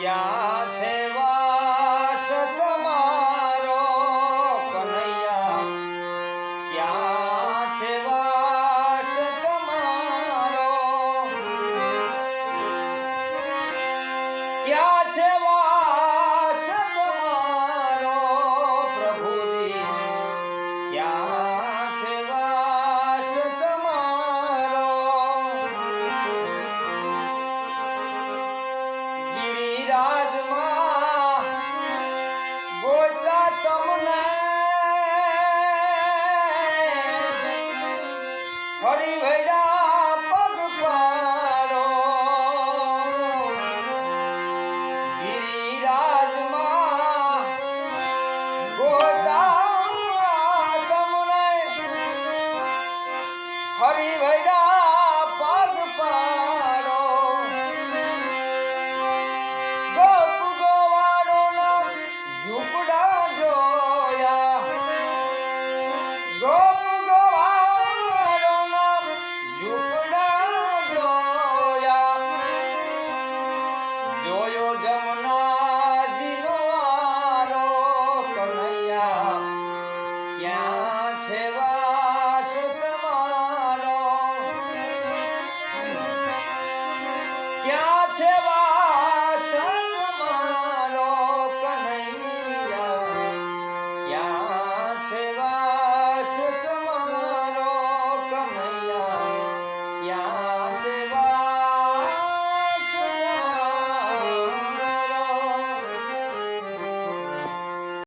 ક્યાં છે વાસ તમારો કનૈયા? ક્યાં છે વાસ તમારો? ક્યાં છે વાસ તમારો પ્રભુજી? ક્યાં વ્યાજમાં બોલતા તમને ફરી ભૈડા પગ પાડો. ગિરિરાજમાં ગોતા જોયો